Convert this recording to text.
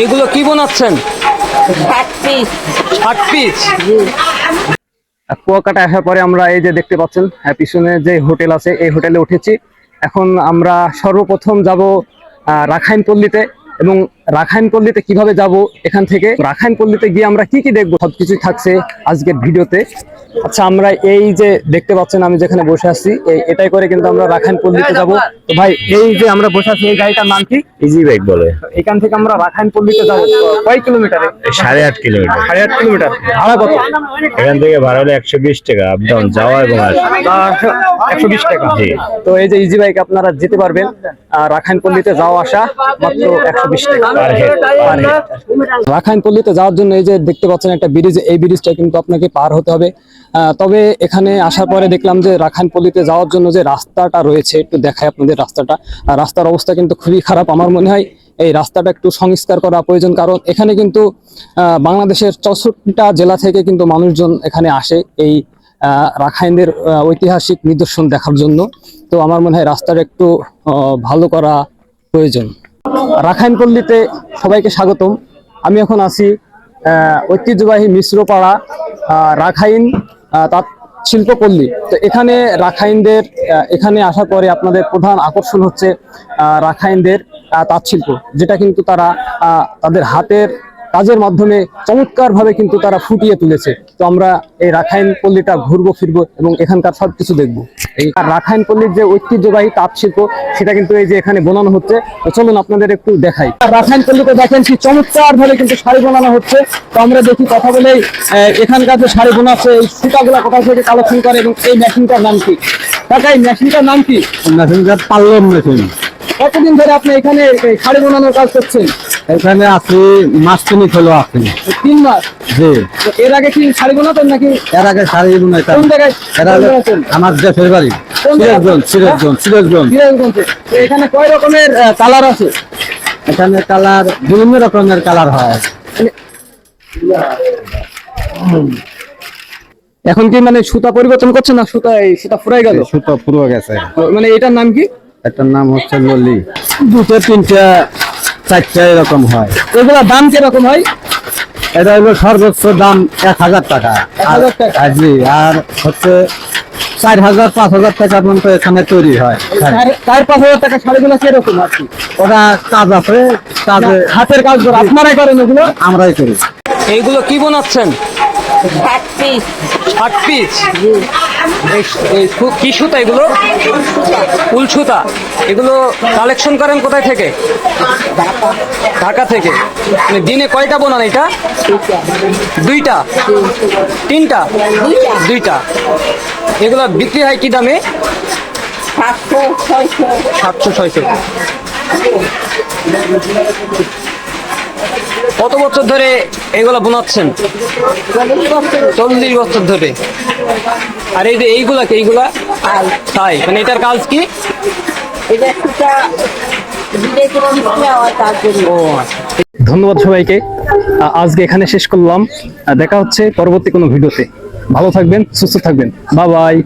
এইগুলো কি বানাচ্ছেন? ষাট পিস কুয়াকাটা আসার পরে আমরা এই যে দেখতে পাচ্ছেন হ্যাঁ, পিছনে যে হোটেল আছে এই হোটেলে উঠেছি। এখন আমরা সর্বপ্রথম যাব রাখাইন পল্লীতে এবং রাখাইন পল্লীতে কীভাবে যাব এখান থেকে রাখাইন পল্লীতে গিয়ে আমরা কি কি দেখব সবকিছুই থাকছে আজকের ভিডিওতে। আচ্ছা আমরা এই যে দেখতে পাচ্ছেন আমি যেখানে বসে আছি এটাই করে কিন্তু আমরা রাখাইন পল্লীতে যাব। তো ভাই এই যে আমরা বসে আছি এই গাড়িটার নাম কি? ইজি বাইক বলে। এখান থেকে আমরা রাখাইন পল্লীতে যাব। কয় কিলোমিটারে? সাড়ে আট কিলোমিটার। সাড়ে আট কিলোমিটার। ভাড়া কত? এখান থেকে ভাড়া হলে একশো বিশ টাকা আপ ডাউন যাওয়া এবং আসা। একশো বিশ টাকা। জি। তো এই যে ইজি বাইক আপনারা যেতে পারবেন আর রাখাইন পল্লীতে যাওয়া আসা মাত্র একশো বিশ টাকা। Per head, per head। Rakhine পল্লীতে যাওয়ার জন্য এই যে দেখতে পাচ্ছেন একটা ব্রিজ এই ব্রিজটা কিন্তু আপনাকে পার হতে হবে। আহ, তবে এখানে আসার পরে দেখলাম যে রাখাইন পল্লীতে যাওয়ার জন্য যে রাস্তাটা রয়েছে একটু দেখায় আপনাদের রাস্তাটা। রাস্তার অবস্থা কিন্তু খুবই খারাপ আমার মনে হয়। এই রাস্তাটা একটু সংস্কার করা প্রয়োজন কারণ এখানে কিন্তু আহ, বাংলাদেশের চৌষট্টিটা জেলা থেকে কিন্তু মানুষজন এখানে আসে এই আহ, রাখাইনদের ঐতিহাসিক নিদর্শন দেখার জন্য। তো আমার মনে হয় রাস্তাটা একটু আহ, ভালো করা প্রয়োজন। রাখাইন পল্লীতে সবাইকে স্বাগতম। আমি এখন আছি ঐতিহ্যবাহী মিশ্রপাড়া রাখাইন তাঁত শিল্পপল্লী তো এখানে রাখাইনদের এখানে আসার পরে আপনাদের প্রধান আকর্ষণ হচ্ছে রাখাইনদের তাঁত শিল্প, যেটা কিন্তু তারা তাদের হাতের কাজের মাধ্যমে চমৎকার ভাবে কিন্তু তারা ফুটিয়ে তুলেছে। তো আমরা এই রাখাইন পল্লীটা ঘুরবো, ফিরবো এবং এখানকার সব কিছু দেখব। এই রাখাইন পল্লীর যে ঐতিহ্যবাহী তাঁত শিল্প সেটা কিন্তু এই যে এখানে বোনানো হচ্ছে। তো চলুন আপনাদের একটু দেখাই। রাখাইন পল্লীতে দেখেন কি চমৎকার ভাবে কিন্তু শাড়ি বোনানো হচ্ছে। তো আমরা দেখি কথা বলেই এখানকার যে শাড়ি বোনাচ্ছে এই সুতাগুলা কোথা থেকে কালেকশন করে এবং এই মেশিনটার নাম কি? কাকা, এই মেশিনটার নাম কি? মেশিনটা পাল্লম মেশিন। কতদিন ধরে আপনি এখানে শাড়ি বোনানোর কাজ করছেন? এখানে আছি মাস তিনিক হলো আছি। তিন মাস? জি। এর আগে কি শাড়ি বোনাতেন নাকি? এর আগে শাড়ি বুনাইতাম। কোন জায়গায় এর আগে আমার দেশের বাড়ি সিরাজগঞ্জ সিরাজগঞ্জ সিরাজগঞ্জ। এখানে কয় রকমের কালার আছে? এখানে কালার বিভিন্ন রকমের কালার হয়। এখন কি মানে সুতা পরিবর্তন করছে না সুতা সুতা ফুরাই গেল? সুতা পুরো গেছে। মানে এটার নাম কি? এটার নাম হচ্ছে ললি। দুটো তিনটা চারটা এরকম হয়। এগুলা দাম কীরকম হয়? এটা হলো সর্বোচ্চ দাম এক হাজার টাকা। জি আর হচ্ছে চার হাজার পাঁচ হাজার টাকা পর্যন্ত এখানে তৈরি হয়। চার- চার পাঁচ হাজার টাকা শাড়িগুলো কীরকম আর কি? ওরা কাজ আছে কাজে হাতের কাজ আপনারাই করেন এগুলো? আমরাই করি। এইগুলো কি বানাচ্ছেন? ষাট পিস ষাট পিস কি সুতা এগুলো? উল সুতা। এগুলো কালেকশন করেন কোথায় থেকে? ঢাকা থেকে। মানে দিনে কয়টা বোনান এটা? দুইটা। তিনটা? দুইটা। এগুলো বিক্রি হয় কি দামে? সাতশো ছয়শো। সাতশো ছয়শো। কত বছর ধরে এগুলো বোনাচ্ছেন? চল্লিশ বছর ধরে। আর এই যে এইগুলা কি এইগুলা? তাই মানে এটার কাজ কি? জন্য। ধন্যবাদ সবাইকে। আজকে এখানে শেষ করলাম। দেখা হচ্ছে পরবর্তী কোনো ভিডিওতে। ভালো থাকবেন সুস্থ থাকবেন। বা বাই